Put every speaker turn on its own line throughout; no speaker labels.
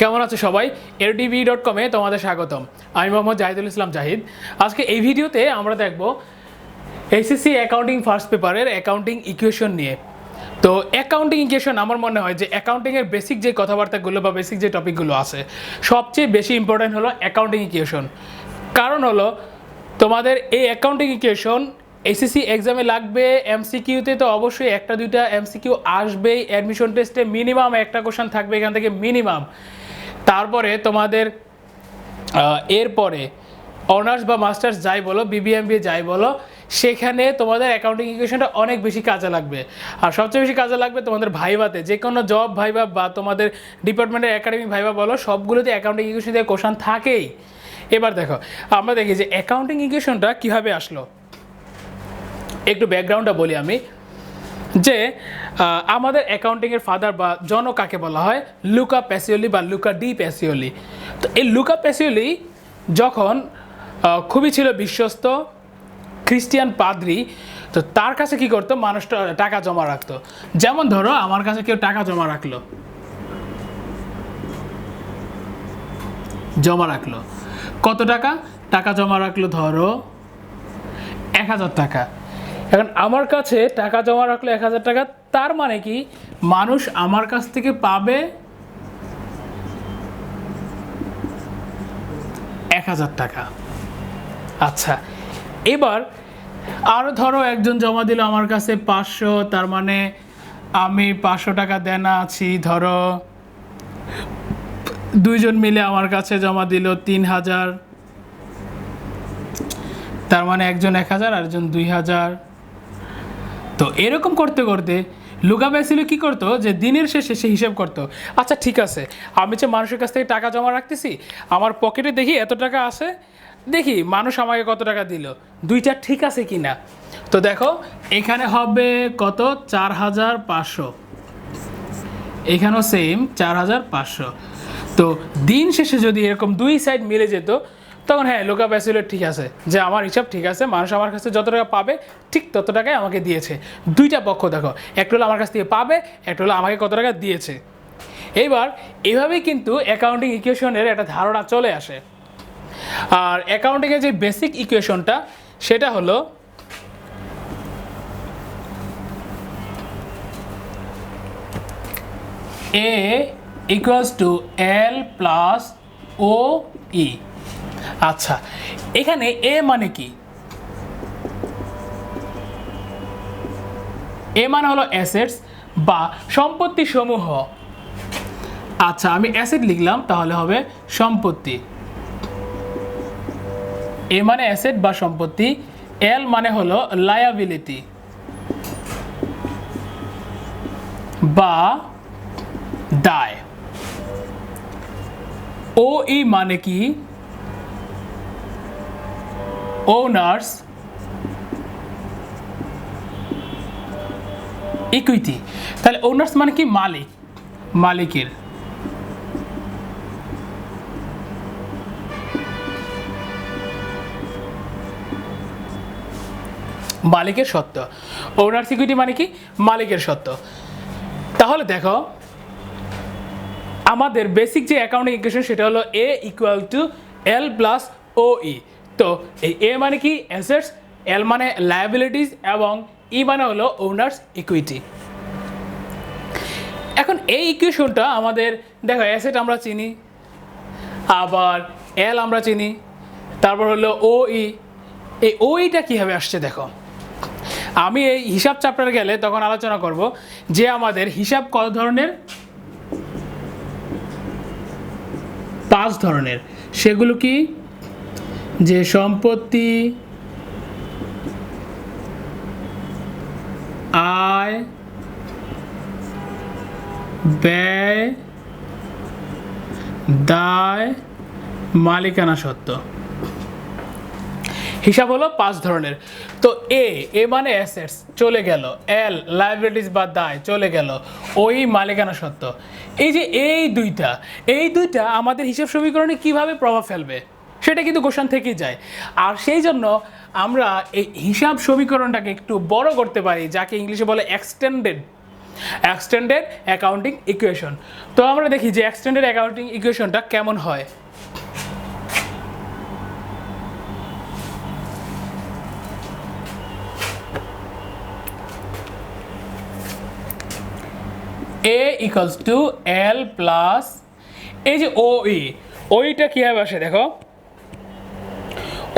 কেমন আছো সবাই? এরডিবি ডট কমে তোমাদের স্বাগতম। আমি মোহাম্মদ জাহিদুল ইসলাম জাহিদ। আজকে এই ভিডিওতে আমরা দেখব এইচএসসি অ্যাকাউন্টিং ফার্স্ট পেপারের অ্যাকাউন্টিং ইকুয়েশন নিয়ে। তো অ্যাকাউন্টিং ইকুয়েশন আমার মনে হয় যে অ্যাকাউন্টিংয়ের বেসিক যে কথাবার্তাগুলো বা বেসিক যে টপিকগুলো আছে, সবচেয়ে বেশি ইম্পর্ট্যান্ট হলো অ্যাকাউন্টিং ইকুয়েশন কারণ হলো তোমাদের এই অ্যাকাউন্টিং ইকুয়েশন এসএসসি এক্সামে লাগবে এমসিকিউতে তো অবশ্যই একটা, দুইটা এমসিকিউ আসবেই। অ্যাডমিশন টেস্টে মিনিমাম একটা কোশ্চেন থাকবে এখান থেকে মিনিমাম তারপরে তোমাদের এরপরে অনার্স বা মাস্টার্স যাই বলো বিবিএমবি যাই বলো, সেখানে তোমাদের অ্যাকাউন্টিং ইকুয়েশনটা অনেক বেশি কাজে লাগবে। আর সবচেয়ে বেশি কাজে লাগবে তোমাদের ভাইভাতে। যে কোনো জব ভাইবা বা তোমাদের ডিপার্টমেন্টের একাডেমিক ভাইবা বলো, সবগুলোতে অ্যাকাউন্টিং ইকুয়েশন দিয়ে কোশ্চেন থাকেই। এবার দেখো, আমরা দেখি যে অ্যাকাউন্টিং ইকুয়েশনটা কীভাবে আসলো। একটু ব্যাকগ্রাউন্ডটা বলি আমি, যে আমাদের অ্যাকাউন্টিংয়ের ফাদার বা জন কাকে বলা হয়? লুকা প্যাসিওলি বা লুকা ডি প্যাসিওলি। তো এই লুকা প্যাসিওলি যখন খুবই ছিল বিশ্বস্ত, খ্রিস্টিয়ান পাদ্রি, তো তার কাছে কি করতো? মানুষটা টাকা জমা রাখতো। যেমন ধরো, আমার কাছে কেউ টাকা জমা রাখল। জমা রাখল। কত টাকা? টাকা জমা রাখল ধরো, এক হাজার টাকা। এখন আমার কাছে টাকা জমা রাখল এক হাজার টাকা, তার মানে কি মানুষ আমার কাছ থেকে পাবে এক হাজার টাকা? আচ্ছা এবার আরও ধরো একজন জমা দিল আমার কাছে পাঁচশো, তার মানে আমি পাঁচশো টাকা দেনা আছি, ধরো দুইজন মিলে আমার কাছে জমা দিল তিন হাজার, তার মানে একজন এক হাজার আর একজন দুই হাজার। তো এরকম করতে করতে লুকা ব্যাসিলো কি করতো যে দিনের শেষে সে হিসাব করতো আচ্ছা ঠিক আছে, আমি যে মানুষের কাছ থেকে টাকা জমা রাখতেছি, আমার পকেটে দেখি এত টাকা আছে, দেখি মানুষ আমাকে কত টাকা দিল, দুইটা ঠিক আছে কি না তো দেখো, এখানে হবে কত? চার হাজার পাঁচশো। এখানেও সেম চার হাজার পাঁচশো। তো দিন শেষে যদি এরকম দুই সাইড মিলে যেত তখন হ্যাঁ লোকা ব্যাসিলের ঠিক আছে, যে আমার হিসাব ঠিক আছে, মানুষ আমার কাছে যত টাকা পাবে, ঠিক তত টাকাই আমাকে দিয়েছে। দুইটা পক্ষ দেখো, একটা হলো আমার কাছ থেকে পাবে, একটা হলো আমাকে কত টাকা দিয়েছে। এইবার এভাবেই কিন্তু অ্যাকাউন্টিং ইকুয়েশনের একটা ধারণা চলে আসে। আর অ্যাকাউন্টিংয়ের যে বেসিক ইকুয়েশনটা সেটা হলো A equals to L plus O E আচ্ছা এখানে এ মানে কি? এ মানে হলো অ্যাসেটস বা সম্পত্তি সমূহ আচ্ছা আমি অ্যাসেট লিখলাম, তাহলে হবে সম্পত্তি। এ মানে অ্যাসেট বা সম্পত্তি এল মানে হলো লায়াবিলিটি বা দায়। ও ই মানে কি? ওনার্স ইকুইটি তাহলে ওনার্স মানে কি? মালিক। মালিকের। মালিকের সত্ত্ব ওনার্স ইকুইটি মানে কি? মালিকের সত্ত্ব তাহলে দেখো, আমাদের বেসিক যে অ্যাকাউন্টিং ইকুয়েশন সেটা হলো A equal to L plus O E তো এই এ মানে কি? অ্যাসেটস এল মানে লায়াবিলিটিস এবং ই মানে হলো ওনার্স ইকুইটি এখন এই ইকুয়েশনটা আমাদের, দেখো অ্যাসেট আমরা চিনি, আবার এল আমরা চিনি, তারপর হলো ও ই এই ও ইটা কীভাবে আসছে দেখো? আমি এই হিসাব চ্যাপ্টারে গেলে তখন আলোচনা করব যে আমাদের হিসাব কত ধরনের? পাঁচ ধরনের। সেগুলো কি? যে সম্পত্তি আয়, ব্যয়, দায়, মালিকানা সত্ত্ব। হিসাব হলো পাঁচ ধরনের। তো এ এ মানে অ্যাসেটস চলে গেল। এল লাইবিলিটিস বা দায়, চলে গেল। ওই মালিকানা সত্ত্ব। এই যে এই দুইটা এই দুইটা আমাদের হিসাব সমীকরণে কীভাবে প্রভাব ফেলবে? সেটা কিন্তু কোশ্চান থেকেই যায়। আর সেই জন্য আমরা এই হিসাব সমীকরণটাকে একটু বড় করতে পারি, যাকে ইংলিশে বলে এক্সটেন্ডেড এক্সটেন্ডেড অ্যাকাউন্টিং ইকুয়েশন তো আমরা দেখি যে এক্সটেন্ডেড অ্যাকাউন্টিং ইকুয়েশনটা কেমন হয়। A equals to L plus এই যে ও ই ওইটা কীভাবে আসে দেখো?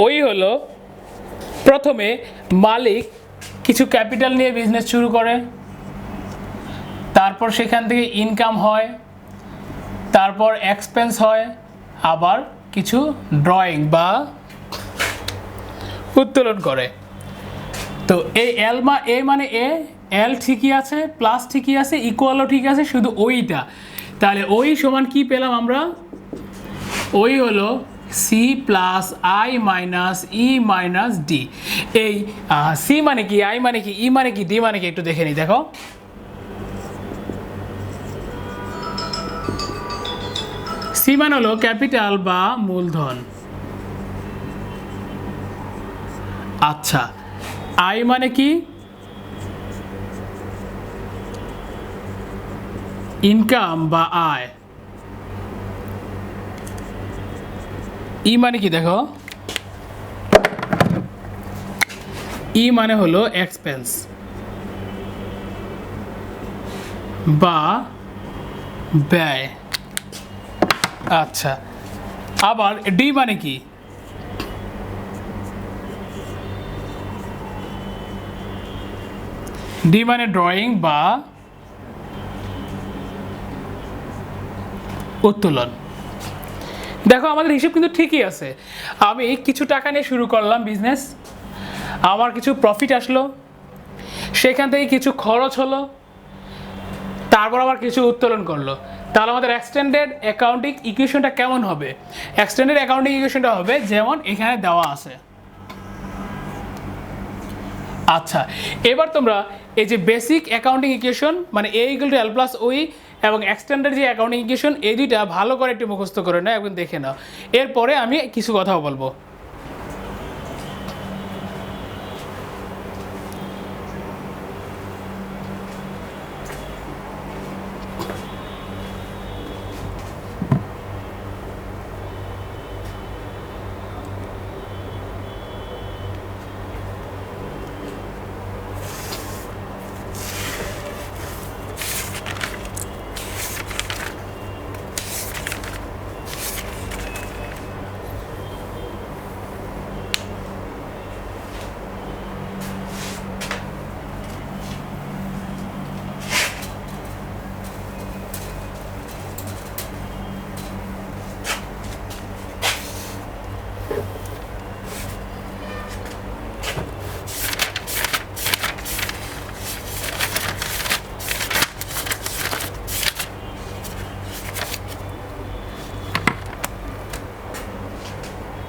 ওই হলো প্রথমে মালিক কিছু ক্যাপিটাল নিয়ে বিজনেস শুরু করে। তারপর সেখান থেকে ইনকাম হয়, তারপর এক্সপেন্স হয়, আবার কিছু ড্রয়িং বা উত্তোলন করে। তো এই এল মা এ মানে এ এল ঠিকই আছে প্লাস ঠিকই আছে ইকুয়ালও ঠিক আছে, শুধু ওইটা। তাহলে ওই সমান কি পেলাম আমরা? ওই হলো C plus I minus E minus D এই সি মানে কি আই মানে কি ই মানে কি ডি মানে কি, একটু দেখে নিই, দেখো। সি মানে হলো ক্যাপিটাল বা মূলধন। আচ্ছা আই মানে কি? ইনকাম বা আয়। ই মানে কি দেখো? ই মানে হলো এক্সপেন্স বা ব্যয়। আচ্ছা। আবার ডি মানে কি? ডি মানে ড্রয়িং বা উত্তোলন। দেখো, আমাদের হিসেব কিন্তু ঠিকই আছে। আমি কিছু টাকা নিয়ে শুরু করলাম বিজনেস আমার কিছু প্রফিট আসলো। সেখান থেকে কিছু খরচ হলো। তারপর আবার কিছু উত্তোলন করল। তাহলে আমাদের এক্সটেন্ডেড অ্যাকাউন্টিং ইকুয়েশনটা কেমন হবে? এক্সটেন্ডেড অ্যাকাউন্টিং ইকুয়েশনটা হবে, যেমন এখানে দেওয়া আছে। আচ্ছা এবার তোমরা এই যে বেসিক অ্যাকাউন্টিং ইকুয়েশন মানে A equal to L plus O E এবং এক্সটেন্ডেড যে অ্যাকাউন্টিং ইকুয়েশন এই দুইটা ভালো করে একটু মুখস্থ করে নেয় এবং দেখে নাও। এরপরে আমি কিছু কথাও বলব।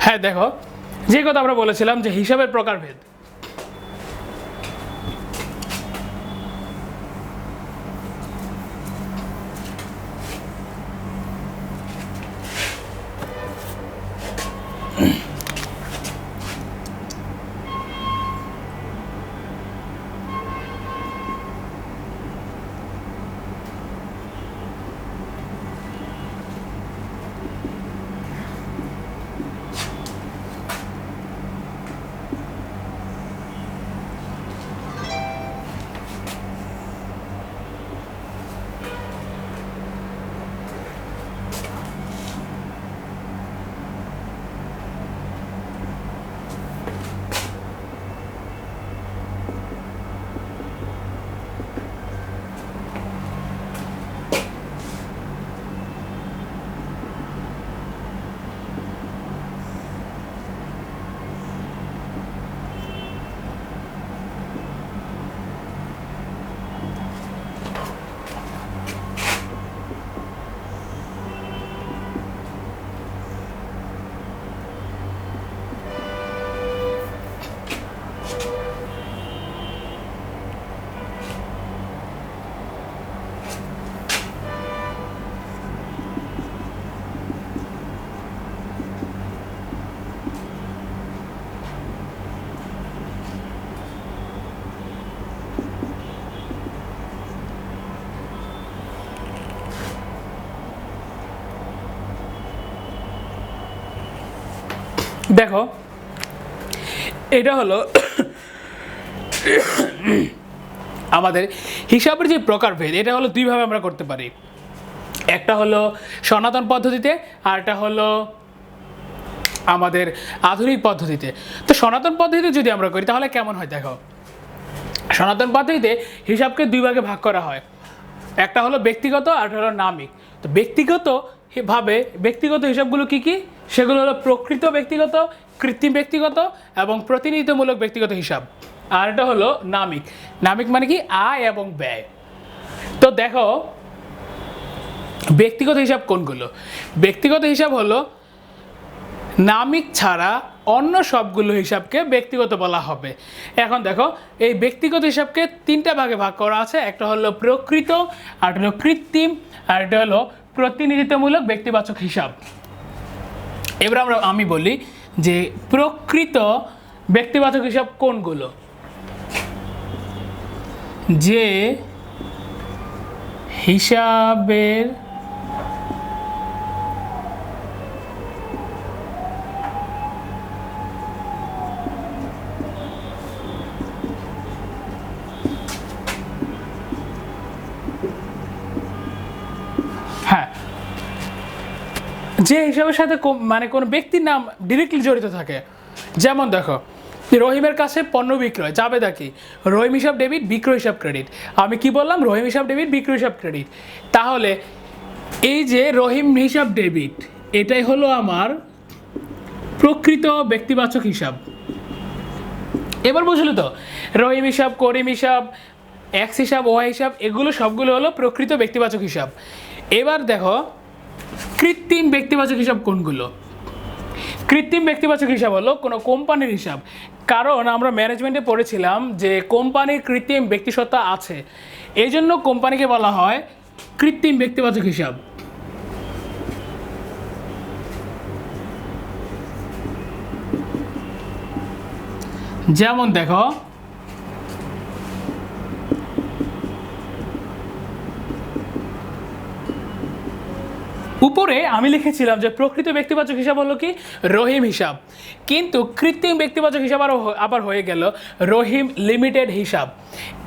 হ্যাঁ দেখো যে কথা আমরা বলেছিলাম যে হিসাবের প্রকারভেদ। দেখো, এটা হলো আমাদের হিসাবের যে প্রকারভেদ, এটা হলো দুইভাবে আমরা করতে পারি। একটা হলো সনাতন পদ্ধতিতে, আর একটা হলো আমাদের আধুনিক পদ্ধতিতে। তো সনাতন পদ্ধতিতে যদি আমরা করি, তাহলে কেমন হয় দেখো? সনাতন পদ্ধতিতে হিসাবকে দুই ভাগে ভাগ করা হয়। একটা হলো ব্যক্তিগত, আর একটা হলো নামিক। তো ব্যক্তিগত ভাবে ব্যক্তিগত হিসাবগুলো কি কি? সেগুলো হলো প্রকৃত ব্যক্তিগত, কৃত্রিম ব্যক্তিগত এবং প্রতিনিধিত্বমূলক ব্যক্তিগত হিসাব। আর এটা হলো নামিক। নামিক মানে কি? আয় এবং ব্যয়। তো দেখো, ব্যক্তিগত হিসাব কোনগুলো? ব্যক্তিগত হিসাব হলো, নামিক ছাড়া অন্য সবগুলো হিসাবকে ব্যক্তিগত বলা হবে। এখন দেখো, এই ব্যক্তিগত হিসাবকে তিনটা ভাগে ভাগ করা আছে। একটা হলো প্রকৃত, আর একটা হলো কৃত্রিম, আর একটা হলো প্রতিনিধিত্বমূলক ব্যক্তিবাচক হিসাব। এবার আমরা আমি বলি যে প্রকৃত ব্যক্তিবাচক হিসাব কোনগুলো? যে হিসাবের যে হিসাবের সাথে মানে কোনো ব্যক্তির নাম ডিরেক্টলি জড়িত থাকে। যেমন দেখো, রহিমের কাছে পণ্য বিক্রয় যাবে কি? রহিম হিসাব ডেবিট বিক্রয় হিসাব ক্রেডিট আমি কি বললাম? রহিম হিসাব ডেবিট বিক্রয় হিসাব ক্রেডিট তাহলে এই যে রহিম হিসাব ডেবিট এটাই হলো আমার প্রকৃত ব্যক্তিবাচক হিসাব। এবার বুঝলো তো, রহিম হিসাব, করিম হিসাব এক্স হিসাব ওয়াই হিসাব, এগুলো সবগুলো হলো প্রকৃত ব্যক্তিবাচক হিসাব। এবার দেখো কৃত্রিম ব্যক্তিবাচক হিসাব কোনগুলো? কৃত্রিম ব্যক্তিবাচক হিসাব হলো কোনো কোম্পানির হিসাব। কারণ আমরা ম্যানেজমেন্টে পড়েছিলাম যে কোম্পানির কৃত্রিম ব্যক্তিসত্তা আছে। এই জন্য কোম্পানিকে বলা হয় কৃত্রিম ব্যক্তিবাচক হিসাব। যেমন দেখো উপরে আমি লিখেছিলাম যে প্রকৃত ব্যক্তিবাচক হিসাব হলো কি? রহিম হিসাব। কিন্তু কৃত্রিম ব্যক্তিবাচক হিসাব আরও আবার হয়ে গেল রহিম লিমিটেড হিসাব।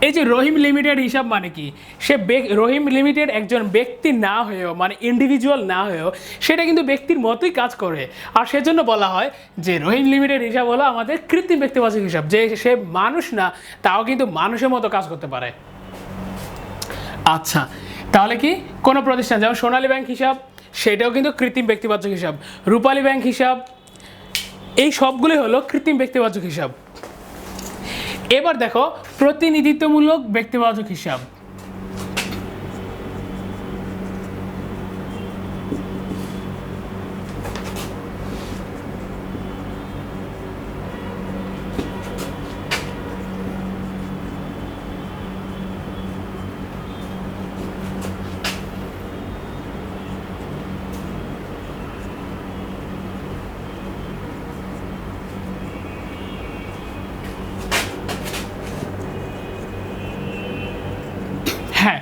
এই যে রহিম লিমিটেড হিসাব মানে কি? সে রহিম লিমিটেড একজন ব্যক্তি না হয়েও মানে ইন্ডিভিজুয়াল না হয়েও, সেটা কিন্তু ব্যক্তির মতোই কাজ করে। আর সেজন্য বলা হয় যে রহিম লিমিটেড হিসাব হলো আমাদের কৃত্রিম ব্যক্তিবাচক হিসাব। যে সে মানুষ না, তাও কিন্তু মানুষের মতো কাজ করতে পারে। আচ্ছা তাহলে কি? কোনো প্রতিষ্ঠান, যেমন সোনালী ব্যাংক হিসাব সেটাও কিন্তু কৃত্রিম ব্যক্তিবাচক হিসাব। রূপালী ব্যাংক হিসাব, এই সবগুলোই হলো কৃত্রিম ব্যক্তিবাচক হিসাব। এবার দেখো, প্রতিনিধিত্বমূলক ব্যক্তিবাচক হিসাব হ্যাঁ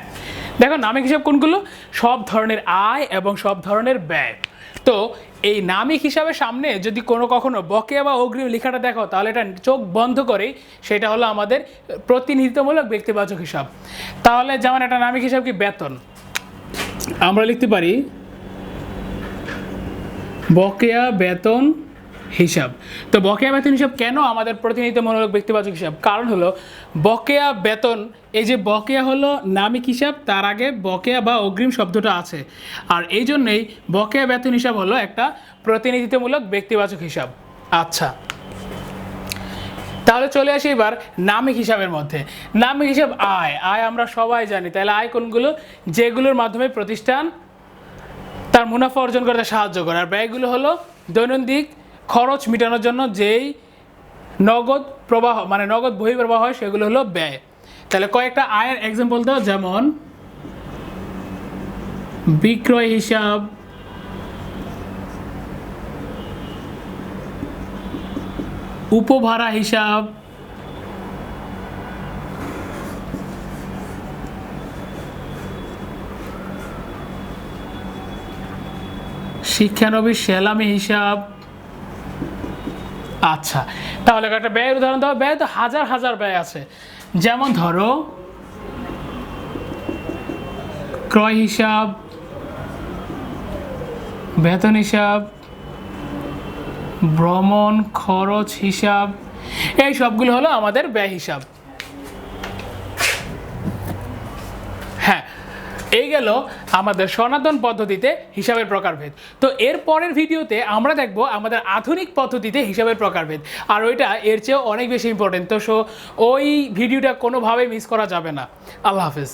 দেখো নামিক হিসাব কোনগুলো? সব ধরনের আয় এবং সব ধরনের ব্যয়। তো এই নামিক হিসাবে সামনে যদি কোনো কখনো বকেয়া বা অগ্রিম লেখাটা দেখো, তাহলে এটা চোখ বন্ধ করেই সেটা হলো আমাদের প্রতিনিধিত্বমূলক ব্যক্তিবাচক হিসাব। তাহলে যেমন একটা নামিক হিসাব কি? বেতন। আমরা লিখতে পারি, বকেয়া বেতন হিসাব। তো বকেয়া বেতন হিসাব কেন আমাদের প্রতিনিধিত্বমূলক ব্যক্তিবাচক হিসাব? কারণ হলো, বকেয়া বেতন, এই যে বকেয়া হলো নামিক হিসাব, তার আগে বকেয়া বা অগ্রিম শব্দটা আছে। আর এই জন্যেই বকেয়া বেতন হিসাব হলো একটা প্রতিনিধিত্বমূলক ব্যক্তিবাচক হিসাব। আচ্ছা। তাহলে চলে আসি এবার নামিক হিসাবের মধ্যে। নামিক হিসাব আয়। আয় আমরা সবাই জানি। তাহলে আয় কোনগুলো? যেগুলোর মাধ্যমে প্রতিষ্ঠান তার মুনাফা অর্জন করতে সাহায্য করে। আর ব্যয়গুলো হলো দৈনন্দিন খরচ মেটানোর জন্য যেই নগদ প্রবাহ মানে নগদ বহিঃপ্রবাহ হয়, সেগুলো হলো ব্যয়। তাহলে কয়েকটা আয়ের এক্সাম্পল দাও, যেমন বিক্রয় হিসাব, উপভাড়া হিসাব, শিক্ষানবিশ সেলামি হিসাব আচ্ছা তাহলে একটা ব্যয়ের উদাহরণ দাও। ব্যয় তো হাজার হাজার ব্যয় আছে। যেমন ধরো, ক্রয় হিসাব, বেতন হিসাব, ভ্রমণ খরচ হিসাব, এই সবগুলো হলো আমাদের ব্যয় হিসাব হ্যাঁ এই গেল আমাদের সনাতন পদ্ধতিতে হিসাবের প্রকারভেদ। তো এর পরের ভিডিওতে আমরা দেখব আমাদের আধুনিক পদ্ধতিতে হিসাবের প্রকারভেদ, আর ওইটা এর চেয়েও অনেক বেশি ইম্পর্টেন্ট তো সো, ওই ভিডিওটা কোনোভাবেই মিস করা যাবে না। আল্লাহ হাফেজ।